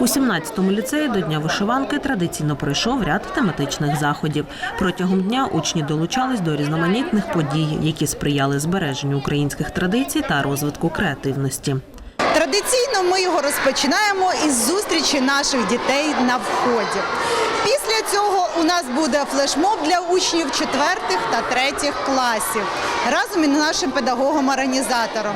У 17-му ліцеї до Дня вишиванки традиційно пройшов ряд тематичних заходів. Протягом дня учні долучались до різноманітних подій, які сприяли збереженню українських традицій та розвитку креативності. Традиційно ми його розпочинаємо із зустрічі наших дітей на вході. Після цього у нас буде флешмоб для учнів четвертих та третіх класів разом із нашим педагогом-організатором.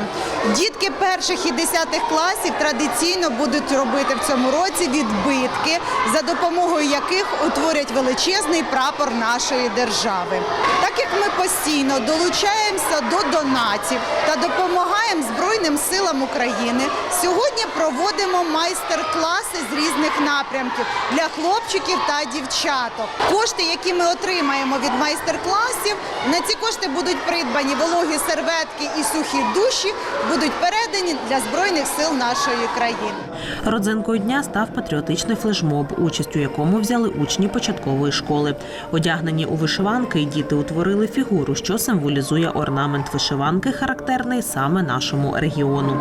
Дітки перших і десятих класів традиційно будуть робити в цьому році відбитки, за допомогою яких утворять величезний прапор нашої держави. Так як ми постійно долучаємося до донатів та допомагаємо Збройним силам України, сьогодні проводимо майстер-класи з різних напрямків для хлопчиків та дівчаток. Кошти, які ми отримаємо від майстер-класів, на ці кошти будуть придбані вологі серветки і сухі душі, будуть передані для збройних сил нашої країни. Родзинкою дня став патріотичний флешмоб, участь у якому взяли учні початкової школи. Одягнені у вишиванки, діти утворили фігуру, що символізує орнамент вишиванки, характерний саме нашому регіону.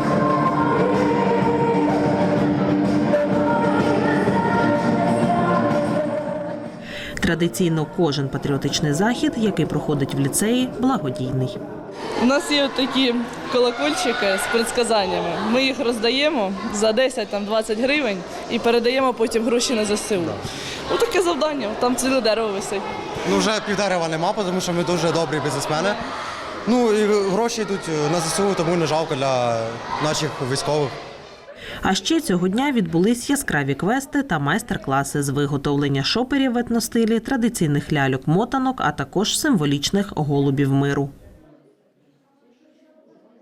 Традиційно кожен патріотичний захід, який проходить в ліцеї, благодійний. У нас є такі колокольчики з предсказаннями. Ми їх роздаємо за 10-20 гривень і передаємо потім гроші на ЗСУ. Ось таке завдання, там ціле дерево висить. Ну, вже півдерева нема, тому що ми дуже добрі бізнесмени. Ну і гроші йдуть на ЗСУ, тому не жалко для наших військових. А ще цього дня відбулись яскраві квести та майстер-класи з виготовлення шоперів в етностилі, традиційних ляльок мотанок, а також символічних голубів миру.